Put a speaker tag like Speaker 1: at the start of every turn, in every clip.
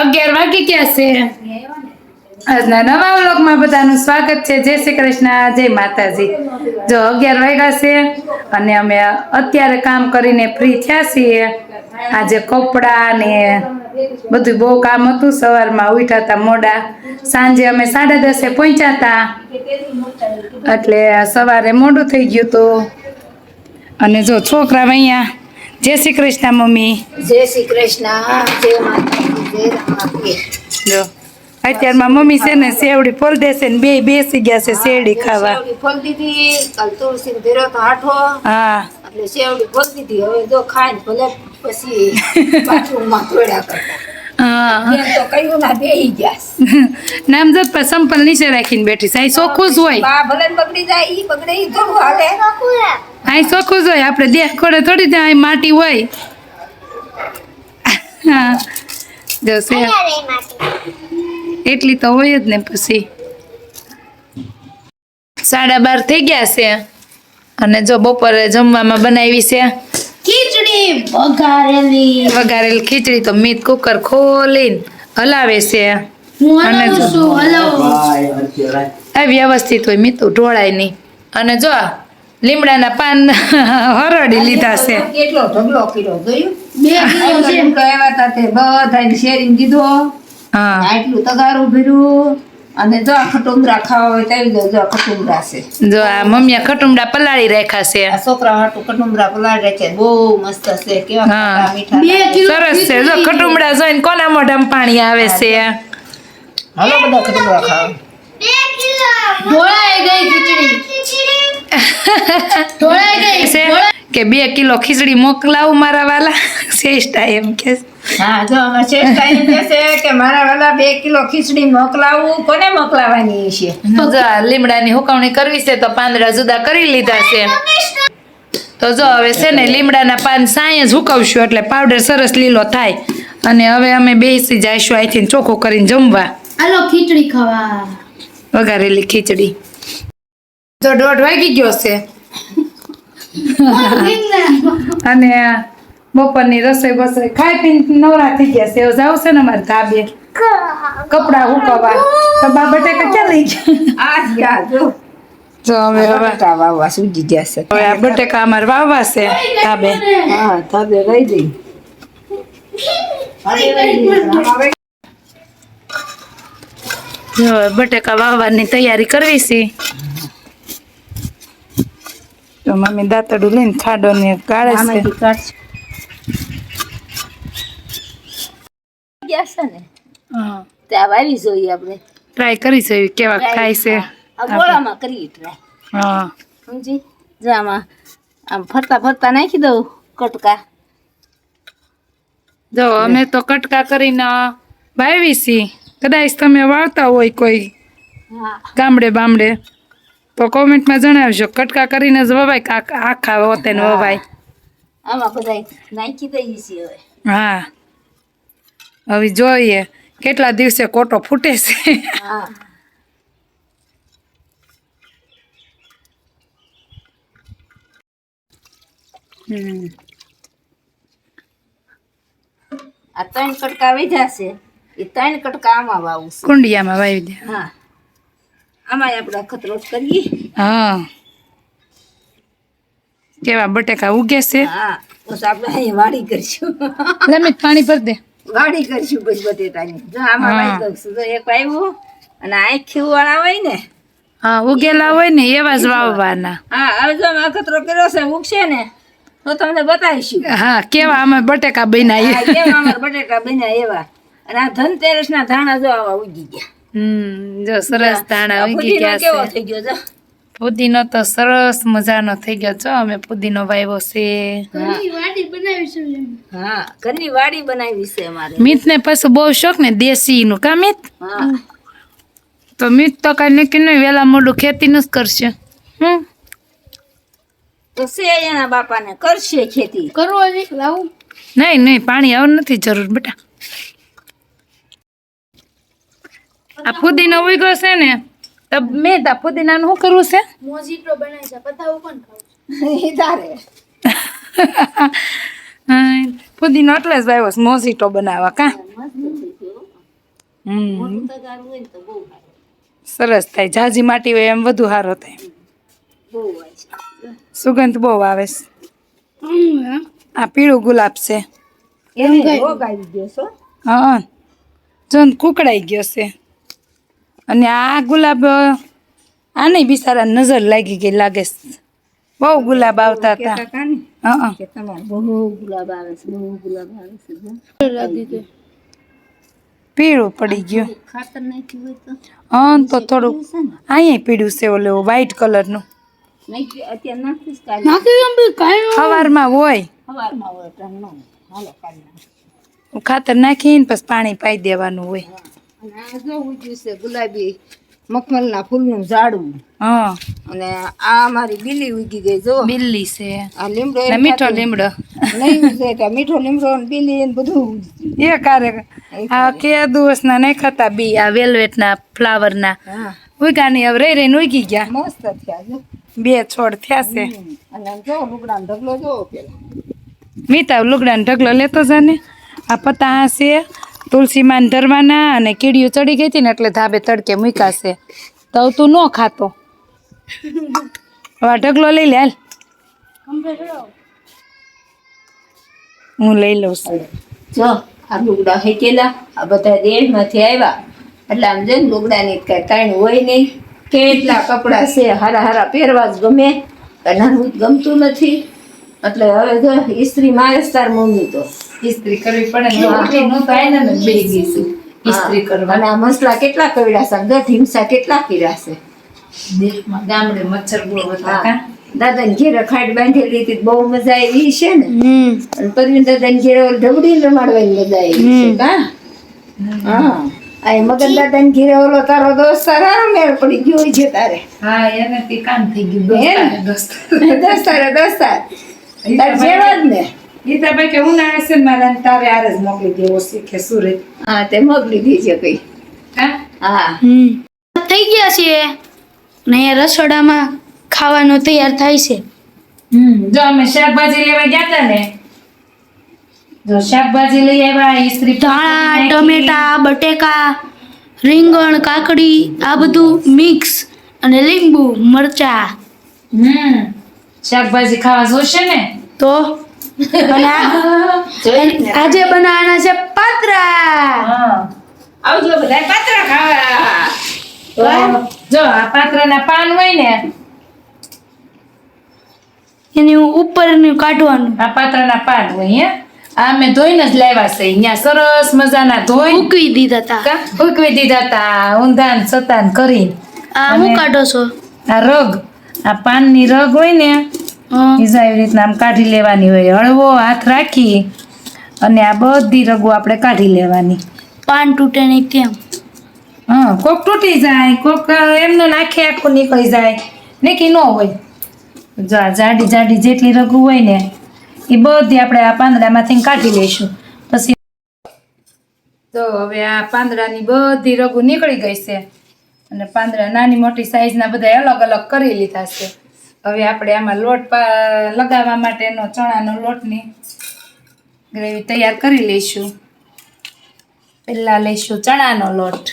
Speaker 1: અગિયાર વાગી ગયા છે? આજના નવા વ્લોગમાં બધાનું સ્વાગત છે. જય શ્રી કૃષ્ણ, જય માતાજી. જો અગિયાર વાગ્યા છે અને અમે અત્યારે કામ કરીને ફ્રી થયા છીએ. આજે કપડાં ને બધું બહુ કામ હતું. સવારમાં ઉઠ્યા હતા મોડા. સાંજે અમે સાડા દસે પહોંચ્યા હતા એટલે સવારે મોડું થઈ ગયું હતું અને જો છોકરા અહીંયા, જય શ્રી કૃષ્ણ મમ્મી.
Speaker 2: જય શ્રી કૃષ્ણ, જય રામાપીર
Speaker 1: જો અત્યારમાં મમ્મી છે ને સેવડી ફોલ દેશે ને બે બેસી ગયા છે શેરડી ખાવા.
Speaker 2: સેવડી ફોલ દીધી તુલસી ધીરો તો હાઠો.
Speaker 1: હા.
Speaker 2: એટલે સેવડી ફોલ દીધી હવે જો ખાઈને ભલે પછી પાછું માં તોડ્યા કરતા.
Speaker 1: હા.
Speaker 2: તો કયું ના બેહી ગયા.
Speaker 1: નામ જત પર સંપલ નીચે રાખીને બેઠી છે. અહીં ચોખ્ખું જ હોય.
Speaker 2: બા ભલે ને બગડી જાય ઈ બગડે ઈ થોડું હાલે.
Speaker 1: અહીં ચોખ્ખું જ હોય. આપણે દેહ ખોડે થોડી ત્યાં માટી હોય. હા. જો છે એટલી તો હોય જ ને પછી. સાડા બાર થઈ ગયા છે. અને જો બપોરે જમવામાં બનાવી છે.
Speaker 2: ખીચડી વઘારેલી.
Speaker 1: વઘારેલ ખીચડી તો મીત કુકર ખોલીને હલાવે છે. અને જો આ વ્યવસ્થિત હોય મીતું ઢોળાય નહીં. અને જો લીમડાના પાન હરડી લીધા છે.
Speaker 2: કેટલો ઢગલો કર્યો જોયું? બે કિલો આવ્યા તા તે બધાને શેરીને દીધો.
Speaker 1: હા.
Speaker 2: આટલું તગારું ભર્યું. અને જો આ ખટુમડા ખાવા હોય તો જો જો ખટુમડા છે.
Speaker 1: જો આ મમ્મીએ ખટુમડા પલાળી રાખ્યા છે.
Speaker 2: આ છોકરા હાટુ ખટુમડા પલાળે છે. બહુ મસ્ત છે. કેવા મીઠા
Speaker 1: સરસ છે. જો ખટુમડા જોઈને કોના મોઢામાં પાણી આવે છે?
Speaker 2: હાલો બધા કટુંબરા ખાવા.
Speaker 3: ઢોળાઈ ગઈ ખીચડી.
Speaker 1: કે બે કિલો ખીચડી મોકલાવું મારા વાલા? શ્રેષ્ઠા એમ કે
Speaker 2: હા જો શ્રેષ્ઠા એમ કહે કે મારા વાલા બે કિલો ખીચડી મોકલાવું. કોને મોકલાવાની છે?
Speaker 1: લીમડાની હુકવણી કરવી છે તો પાંદડા જુદા કરી લીધા છે. તો જો હવે છે ને લીમડાના પાન સાંય જ હુકવશું એટલે પાવડર સરસ લીલો થાય. અને હવે અમે બેસી જઈશું અહીંથી ચોખ્ખું કરીને જમવા.
Speaker 3: હાલો ખીચડી ખાવા.
Speaker 1: વઘારેલી ખીચડી. તો દોઢ વાગી ગયો છે. અને બપોરની રસોઈ બસોઈ ખાઈ પીને નવરા થઈ ગયા છે. જાવ છે ને અમારે ધાબે. કપડા હુકવા તો બા બટાકા ક્યાં લઈ ગયા?
Speaker 2: બટાકા વાવવા સૂજી જશે
Speaker 1: હવે આ બટાકા અમારે વાવવા છે ધાબે.
Speaker 2: હા તબે રહી જઈ
Speaker 1: જો બટાકા વાવવાની તૈયારી કરવી છે. તો મમ્મી દાંતડું લઈને ખાડો ને
Speaker 2: કાઢે છે. ને?
Speaker 1: હા.
Speaker 2: ત્યાં જોઈએ આપણે.
Speaker 1: ટ્રાય કરી છે કેવા ખાય છે.
Speaker 2: ગોળામાં કરી ટ્રાય
Speaker 1: હા.
Speaker 2: સમજી? જો આમાં આમ ફરતા ફરતા નાખી દઉં કટકા.
Speaker 1: જો અમે તો કટકા કરીને વાવી છીએ કદાચ તમે વાવતા હોય કોઈ ગામડે બામડે તો કોમેન્ટમાં જણાવજો. કટકા કરીને જ વવાય કે આખા- આખા હોતે ને વવાય.
Speaker 2: આમાં બધા નાખી દઈએ છીએ હવે.
Speaker 1: હા. હવે જોઈએ કેટલા દિવસે કોટો ફૂટે છે.
Speaker 2: હા.
Speaker 1: હમ.
Speaker 2: આ ત્રણ કટકા વેધ્યા છે. એ ત્રણ કટકા આમાં વાવું છે.
Speaker 1: કુંડિયામાં વાવી દે.
Speaker 2: હા. આમાં આપણે ખતરોટ કરીએ.
Speaker 1: હા. કેવા બટેકા ઉગે છે?
Speaker 2: હા બસ આપણે અહીં વાડી કરશું.
Speaker 1: લમિત પાણી ભર દે.
Speaker 2: વાડી કરશું પછી બટેટાની. જો આમાં વાઈ કરશું જો એક આવ્યું અને આખી વાળા હોય ને
Speaker 1: હા ઉગેલા હોય ને એવા જ વાવવાના.
Speaker 2: હા હવે જો અખતરો કર્યો છે ઉગશે ને તો તમને બતાવીશું.
Speaker 1: હા કેવા અમે બટેકા બન્યા
Speaker 2: કેવા અમારા બટેકા બન્યા એવા. અને આ ધનતેરસ ના ધાણા જો આવા ઉગી ગયા.
Speaker 1: હમ જો સરસ દાણા ઉગી ગયા છે.
Speaker 2: થઈ ગયો
Speaker 1: પુદીનો તો સરસ મજાનો થઈ ગયો છો અમે પુદીનો વાવ્યો છે.
Speaker 3: ઘરની વાડી
Speaker 2: હા ઘરની વાડી બનાવી છે અમારે.
Speaker 1: મીત ને પાછું બહુ શોખ ને દેશી નું કા મીત? તો મીત તો કઈ નક્કી નહીં વેલા મોડું ખેતી નું જ કરશે. હમ.
Speaker 2: તો છે એના બાપાને કરશે ખેતી.
Speaker 3: કરવો
Speaker 1: નહીં નહીં પાણી હવે નથી જરૂર બેટા. આ પુદીનો ઉગ્યો છે ને તો મેં તા પુદીનાનું શું કરવું છે?
Speaker 3: મોજીટો બનાવી છે પતાવું કોણ ખાવું
Speaker 2: તારે.
Speaker 1: હા, પુદીનો એટલે જ આવ્યો છે મોઝીટો બનાવવા કા? હમ. સરસ થાય જાજી માટી હોય એમ વધુ સારો થાય. સુગંધ બહુ આવે છે. આ પીળું ગુલાબ છે.
Speaker 2: એને રોગ આવી ગયો છો
Speaker 1: હા. જો કુકડાઈ ગયો છે. અને આ ગુલાબ આને બિચારા નજર લાગી ગઈ લાગે બહુ ગુલાબ આવતા હતા.
Speaker 2: કાકા ને
Speaker 1: હા
Speaker 2: કે તમારે બહુ ગુલાબ આવે છે બહુ ગુલાબ આવે છે
Speaker 1: પીળું પડી ગયું.
Speaker 2: ખાતર તો.
Speaker 1: હા તો થોડું અહીંયા પીળું છે ઓલું વ્હાઈટ કલરનું સવારમાં હોય. ખાતર નાખીને પછી પાણી પાઈ દેવાનું હોય.
Speaker 2: છે ગુલાબી મખમલના ફૂલનું ઝાડવું.
Speaker 1: હા.
Speaker 2: અને આ મારી બિલ્લી ઉગી ગઈ જો.
Speaker 1: બિલ્લી છે.
Speaker 2: આ લીમડો
Speaker 1: મીઠો લીમડો.
Speaker 2: નહીં કે મીઠો લીમડો ને બિલ્લી બધું
Speaker 1: એ કારે આ કે દિવસના નહીં ખાતા બી આ વેલવેટના ફ્લાવરના. ઉગાની હવે રહી રહીને ઉગી ગયા.
Speaker 2: મસ્ત થયા જો.
Speaker 1: બે છોડ થયા છે.
Speaker 2: અને જો લુગડાનો ઢગલો જો પેલા.
Speaker 1: મીતા લુગડાનો ઢગલો લેતો જાને. આ પતા છે તુલસીમાન ધરવાના અને કીડીઓ ચડી ગઈ હતી ને એટલે ધાબે તડકે મૂકાશે. તો તું ન ખાતો. હવે ઢગલો લઈ લે, હાલ. હું લઈ લઉં છું.
Speaker 2: જો, આ લુગડા હેકેલા, આ બધા દેશમાંથી આવ્યા. એટલે આમ જો લુગડાની કાંઈ તાણ હોય નહીં. કેટલા કપડાં છે, હારા હારા પહેરવા જ ગમે. નાનું ગમતું નથી. એટલે હવે જો ઇસ્ત્રી મારે તાર મમ્મી તો.
Speaker 1: ઇસ્ત્રી કરવી પડે ને ને બે ગઈ છું ઇસ્ત્રી કરવા.
Speaker 2: અને આ મસલા કેટલા કર્યા છે? ગઢ હિંસા કેટલા કર્યા છે?
Speaker 1: દેશમાં ગામડે મચ્છર બહુ હતા
Speaker 2: હા.
Speaker 1: કાં?
Speaker 2: દાદાને ઘેરે ખાટ બાંધેલી હતી બહુ મજા આવી છે ને?
Speaker 3: હમ.
Speaker 2: અને પરવીન દાદાને ઘેરે ઓલી ઢબડી રમાડવાની મજા આવી છે કાં? હા. આ મગન દાદા ઘેરે ઓલો તારો દોસ્ત સારા મેળ પડી ગયો હોય છે તારે.
Speaker 1: હા એને તે કામ થઈ ગયું.
Speaker 2: ને?
Speaker 1: દોસ્તારે. દોસ્તારે
Speaker 2: દોસ્તાર. તાર જેવા જ ને?
Speaker 1: ગીતાભાઈ કે છે ને મારા તારે આરે જ મોકલી દેવો શીખે સુરત.
Speaker 2: હા તે મોકલી દીજે કઈ
Speaker 1: હા?
Speaker 2: હા.
Speaker 3: થઈ ગયા છે. ને રસોડામાં ખાવાનું તૈયાર થાય છે.
Speaker 1: હમ જો અમે શાકભાજી લેવા ગયા હતા ને જો શાકભાજી લઈ આવ્યા ઈસ્ત્રી
Speaker 3: ધાણા ટમેટા બટેકા રીંગણ કાકડી આ બધું મિક્સ અને લીંબુ મરચા.
Speaker 1: હમ શાકભાજી ખાવા જોશે ને?
Speaker 3: તો અને આજે બનાવવાના છે પાત્રા.
Speaker 2: આવજો બધા પાત્રા ખાવા.
Speaker 1: જો આ પાત્રના પાન હોય ને
Speaker 3: એની ઉપરનું કાઢવાનું.
Speaker 1: આ પાત્રના પાન હોય હે? આ મેં ધોઈને જ લાવ્યા છે. અહીંયા સરસ મજાના ધોઈ
Speaker 3: ઉકવી દીધા હતા
Speaker 1: ઉકવી દીધા તા. ઊંધાન સતાન કરી
Speaker 3: આ હું કાઢો છો?
Speaker 1: આ રગ. આ પાનની રગ હોય ને ઈજા એવી રીતના આમ કાઢી લેવાની હોય. હળવો હાથ રાખી અને આ બધી રગો આપણે કાઢી લેવાની.
Speaker 3: પાન તૂટે નહીં તેમ.
Speaker 1: હા કોક તૂટી જાય કોક એમનો નાખે આખું નીકળી જાય. નીકળી ન હોય. જો આ જાડી જાડી જેટલી રગુ હોય ને એ બધી આપણે આ પાંદડામાંથી કાઢી લઈશું. પછી તો હવે આ પાંદડાની બધી રગુ નીકળી ગઈ છે. અને પાંદડા નાની મોટી સાઈઝના બધા અલગ અલગ કરી લીધા છે. હવે આપણે આમાં લોટ લગાવવા માટેનો ચણાનો લોટની ગ્રેવી તૈયાર કરી લઈશું. પહેલાં લઈશું ચણાનો લોટ.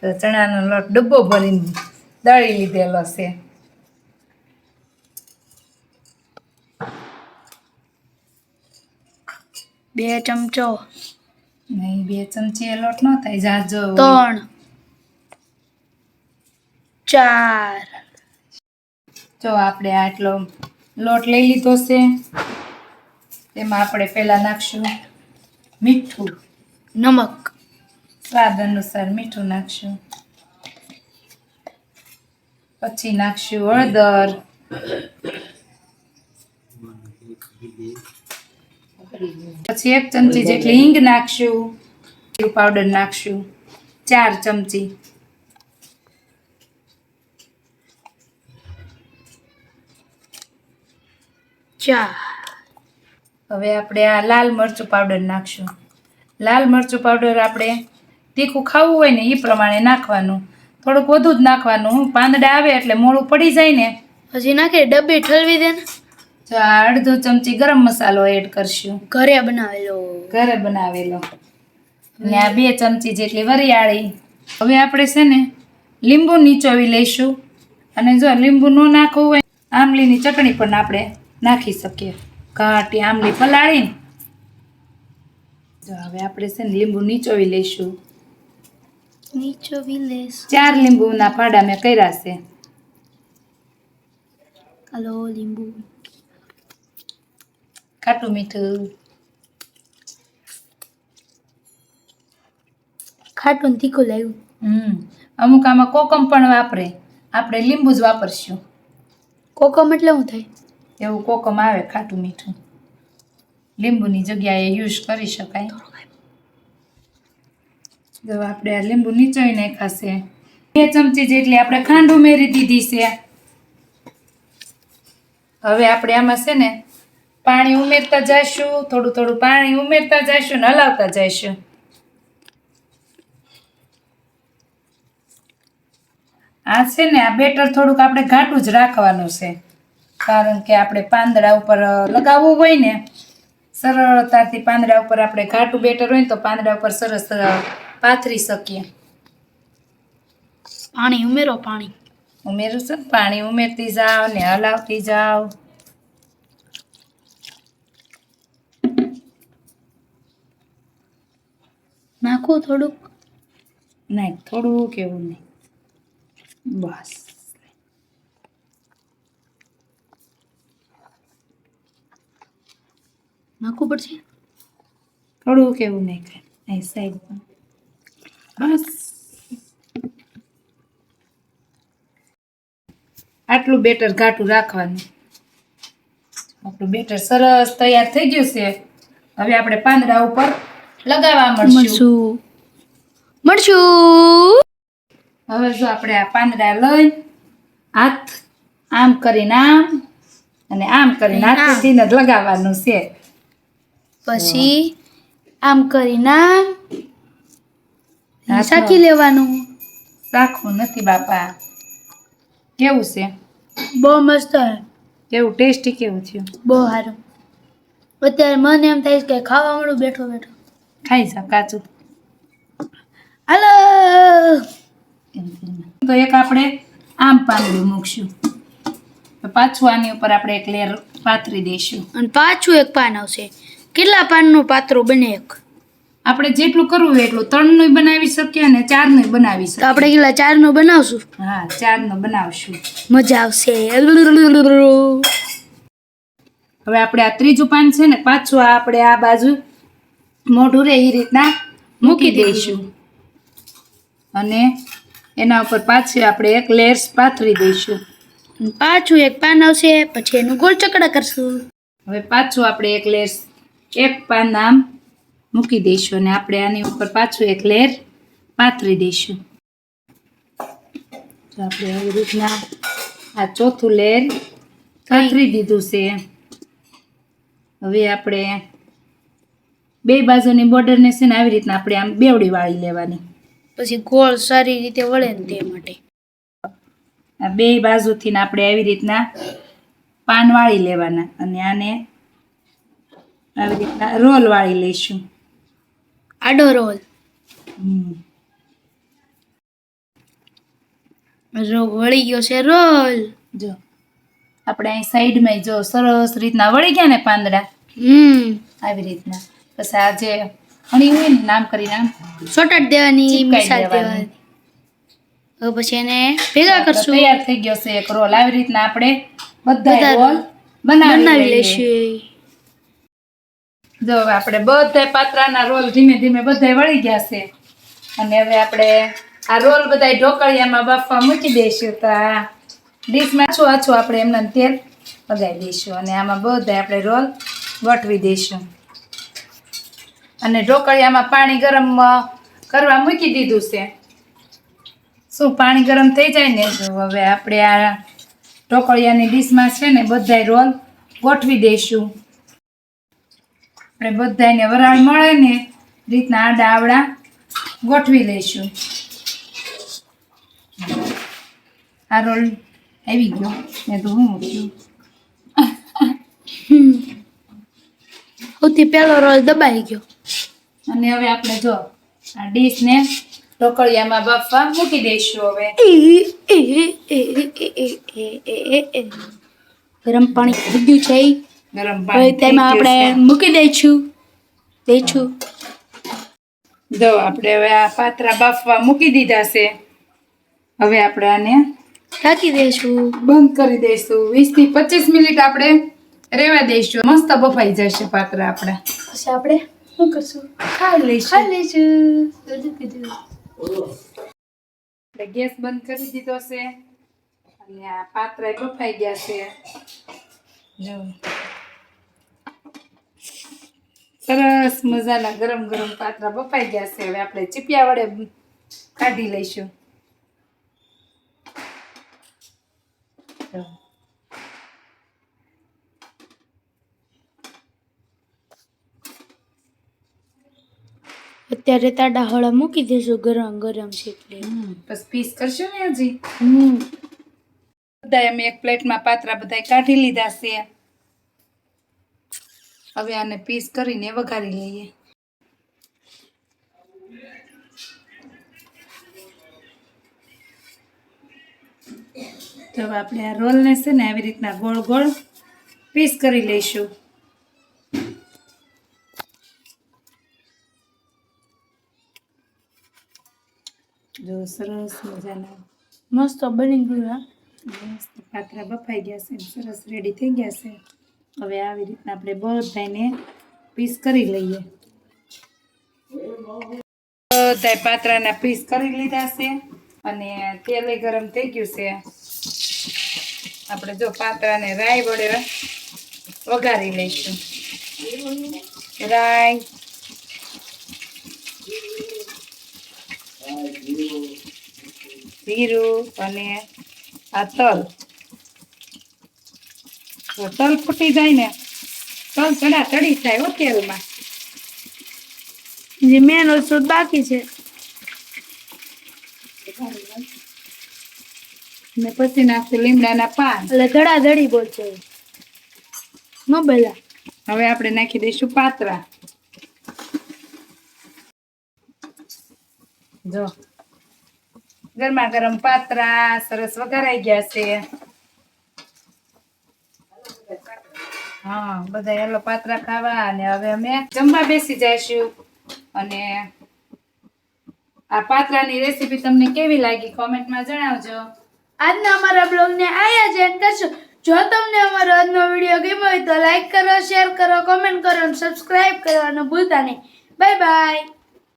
Speaker 1: તો ચણાનો લોટ ડબ્બો ભરીને દળી લીધેલો છે.
Speaker 3: બે ચમચો.
Speaker 1: નહીં બે ચમચી એ લોટ ન થાય જાજો.
Speaker 3: ત્રણ. ચાર.
Speaker 1: જો આપણે આટલો લોટ લઈ લીધો છે. તેમાં આપણે પહેલાં નાખશું મીઠું.
Speaker 3: નમક.
Speaker 1: સ્વાદ અનુસાર મીઠું નાખશું. પછી નાખશું હળદર. પછી એક ચમચી જેટલી હિંગ નાખશું. પાવડર નાખશું. ચાર ચમચી.
Speaker 3: ચાર.
Speaker 1: હવે આપણે આ લાલ મરચું પાવડર નાખશું. લાલ મરચું પાવડર આપણે તીખું ખાવું હોય ને એ પ્રમાણે નાખવાનું. થોડુંક વધુ જ નાખવાનું. પાંદડા આવે એટલે મોડું પડી જાય ને.
Speaker 3: પછી નાખે ડબ્બી ઠલવી દે ને.
Speaker 1: તો આ અડધો ચમચી ગરમ મસાલો એડ કરશું.
Speaker 3: ઘરે બનાવેલો.
Speaker 1: ઘરે બનાવેલો. અને આ બે ચમચી જેટલી વરિયાળી. હવે આપણે છે ને લીંબુ નીચોવી લઈશું. અને જો લીંબુ ન નાખવું હોય આમલીની ચટણી પણ આપણે નાખી શકીએ. ઘાટી આમલી પલાળીને. તો હવે આપણે છે ને લીંબુ નીચોવી લઈશું.
Speaker 3: નીચોવી લઈશું.
Speaker 1: ચાર લીંબુના ફાડા મેં કર્યા છે.
Speaker 3: હલો લીંબુ.
Speaker 1: ખાટું મીઠું.
Speaker 3: ખાટું તીખું લાવ્યું.
Speaker 1: હમ. અમુક આમાં કોકમ પણ વાપરે. આપણે લીંબુ જ વાપરશું.
Speaker 3: કોકમ એટલે શું થાય?
Speaker 1: એવું કોકમ આવે, ખાટું મીઠું. લીંબુની જગ્યાએ યુઝ કરી શકાય. જો આપણે આ લીંબુ નીચોઈ નાખાશે બે ચમચી જેટલી આપણે ખાંડ ઉમેરી દીધી છે. હવે આપણે આમાં છે ને પાણી ઉમેરતા જઈશું થોડું થોડું પાણી ઉમેરતા જઈશું ને હલાવતા જઈશું આ છે ને, આ બેટર થોડુંક આપણે ઘાટું જ રાખવાનું છે. કારણ કે આપણે પાંદડા ઉપર લગાવવું હોય ને સરળતાથી પાંદડા ઉપર આપણે ઘાટું બેટર હોય ને તો પાંદડા ઉપર સરસ પાથરી શકીએ.
Speaker 3: પાણી ઉમેરો પાણી.
Speaker 1: ઉમેરું છે. પાણી ઉમેરતી જાઓ ને હલાવતી જાઓ
Speaker 3: નાખું થોડુંક.
Speaker 1: નહીં થોડું કેવું નહીં. બસ.
Speaker 3: નાખવું પડશે?
Speaker 1: થોડું કેવું કાંઈ અહીં સાઈડ બસ. આટલું બેટર ઘાટું રાખવાનું. આપણું બેટર સરસ તૈયાર થઈ ગયું છે. હવે આપણે પાંદડા ઉપર લગાવવા મળશું.
Speaker 3: મળશું.
Speaker 1: હવે જો આપણે આ પાંદડા લઈ હાથ આમ કરીને આમ અને આમ કરીને. હાથેથી જ લગાવવાનું છે.
Speaker 3: પછી આમ કરીને આમ. શાકી લેવાનું.
Speaker 1: રાખવું નથી બાપા. કેવું છે?
Speaker 3: બહુ મસ્ત
Speaker 1: કેવું ટેસ્ટી કેવું થયું?
Speaker 3: બહુ સારું. અત્યારે મને એમ થાય છે કે ખાવા મળું બેઠો બેઠો.
Speaker 1: ખાઈ જા કાચું.
Speaker 3: હાલો!
Speaker 1: તો એક આપણે આમ પાંદડું મૂકશું. પાછું આની ઉપર આપણે એક લેર પાથરી દઈશું.
Speaker 3: અને પાછું એક પાન આવશે. કેટલા પાનનું પાત્રો બને એક?
Speaker 1: આપણે જેટલું કરવું હોય એટલું ત્રણનું બનાવી શકીએ અને ચારનું બનાવી
Speaker 3: તો
Speaker 1: શકીએ
Speaker 3: આપણે કેટલા ચારનું બનાવશું?
Speaker 1: હા ચારનું બનાવશું.
Speaker 3: મજા આવશે.
Speaker 1: હવે આપણે આ ત્રીજું પાન છે ને પાછું આપણે આ બાજુ મોઢું રે એ રીતના મૂકી દઈશું. અને એના ઉપર પાછી આપણે એક લેયર્સ પાથરી દઈશું.
Speaker 3: પાછું એક પાન આવશે પછી એનું ગોળ ચકડા કરશું.
Speaker 1: હવે પાછું આપણે એક લેયર એક પાન આમ મૂકી દઈશું અને આપણે આની ઉપર પાછું એક લેર પાથરી દઈશું. તો આપણે આવી રીતના આ ચોથું લેર પાથરી દીધું છે. હવે આપણે બે બાજુની બોર્ડરને છે ને આવી રીતના આપણે આમ બેવડી વાળી લેવાની.
Speaker 3: પછી ગોળ સારી રીતે વળે ને તે માટે.
Speaker 1: આ બે બાજુથી ને આપણે આવી રીતના પાન વાળી લેવાના અને આને આવી રીતના રોલ વાળી લઈશું.
Speaker 3: આડો રોલ. વળી ગયો છે રોલ.
Speaker 1: જો. આપણે અહીં સાઈડમાં જો સરસ રીતના વળી ગયા ને પાંદડા.
Speaker 3: હમ.
Speaker 1: આવી રીતના. પછી આ જે હણી હોય ને નામ કરી નામ
Speaker 3: સોટાટ દેવાની મસાલ
Speaker 1: દેવાની.
Speaker 3: પછી એને ભેગા કરશું.
Speaker 1: તૈયાર થઈ ગયો છે એક રોલ. આવી રીતના આપણે બધા રોલ બનાવી લઈશું. જો આપણે બધા પાત્રાના રોલ ધીમે ધીમે બધા વળી ગયા છે. અને હવે આપણે આ રોલ બધા ઢોકળિયામાં બાફવા મૂકી દઈશું તો આ ડીશમાં આછું આછું આપણે એમને તેલ લગાવી દઈશું અને આમાં બધા આપણે રોલ વટવી દઈશું. અને ઢોકળિયામાં પાણી ગરમ કરવા મૂકી દીધું છે. શું પાણી ગરમ થઈ જાય ને? જો હવે આપણે આ ઢોકળિયાની ડીશમાં છે ને બધા રોલ ગોઠવી દઈશું. આપણે બધાને વરાળ મળે ને રીતના આડા આવડા ગોઠવી લઈશું. આ રોલ આવી ગયો. મેં તો હું
Speaker 3: સૌથી પહેલો રોલ દબાઈ ગયો.
Speaker 1: અને હવે આપણે જો આ ડીશને ઢોકળિયામાં બાફવા મૂકી દઈશું હવે.
Speaker 3: ગરમ પાણી થઈ ગયું છે હવે તેમાં આપણે મૂકી દઈશું દઈશું
Speaker 1: જો આપણે હવે આ પાત્રા બાફવા મૂકી દીધા છે હવે આપણે આને
Speaker 3: ઢાંકી દઈશું
Speaker 1: બંધ કરી દઈશું વીસથી પચીસ મિનિટ આપણે રેવા દઈશું મસ્ત બફાઈ જશે પાત્રા આપણા
Speaker 3: પછી આપણે શું કરશું
Speaker 1: ખાઈ લઈશું
Speaker 3: ખાઈ લઈશું
Speaker 1: આપણે ગેસ બંધ કરી દીધો છે અને આ પાત્રા બફાઈ ગયા છે જો સરસ મજાના ગરમ ગરમ પાત્રા બફાઈ ગયા છે. હવે આપણે ચીપિયા વડે કાઢી લઈશું.
Speaker 3: અત્યારે તાડા હળા મૂકી દેજો ગરમ ગરમ છે એટલે.
Speaker 1: બસ પીસ કરશો ને હજી?
Speaker 3: હમ.
Speaker 1: બધા અમે એક પ્લેટમાં પાત્રા બધા કાઢી લીધા છે. હવે આને પીસ કરીને વઘારી લઈએ. તો હવે આપણે આ રોલને છે ને આવી રીતના ગોળ ગોળ પીસ કરી લઈશું. જો સરસ મજાના
Speaker 3: મસ્ત બની ગયું, હા.
Speaker 1: મસ્ત પાત્રા બફાઈ ગયા છે સરસ રેડી થઈ ગયા છે. હવે આવી રીતના આપણે બધાને પીસ કરી લઈએ. બધા પાત્રાના પીસ કરી લીધા છે અને તેલ ગરમ થઈ ગયું છે. આપણે જો પાત્રાને રાઈ વડે વઘારી લઈશું. રાઈ. જીરું અને આ તલ. તલ ફૂટી જાય ને તલ ચડા ચડી થાય હો તેલમાં.
Speaker 3: જે મેન વસ્તુ બાકી છે.
Speaker 1: ને પછી નાખશું લીમડાના પાન.
Speaker 3: એટલે ધડા ધડી બોલશે ન બેલા.
Speaker 1: હવે આપણે નાખી દઈશું પાત્રા. જો. ગરમા ગરમ પાત્રા સરસ વઘારાઈ ગયા છે. હા, બધા હેલો પાત્રા ખાવા અને હવે અમે જમવા બેસી જઈશું. અને આ પાત્રાની રેસીપી તમને કેવી લાગી કોમેન્ટમાં જણાવજો.
Speaker 3: આજના અમારા બ્લોગને આયા જ એન્ડ કરશું. જો તમને અમારો આજનો વીડિયો ગમ્યો હોય તો લાઈક કરો શેર કરો કોમેન્ટ કરો અને સબસ્ક્રાઇબ કરવાનું ભૂલતા નહીં. Bye bye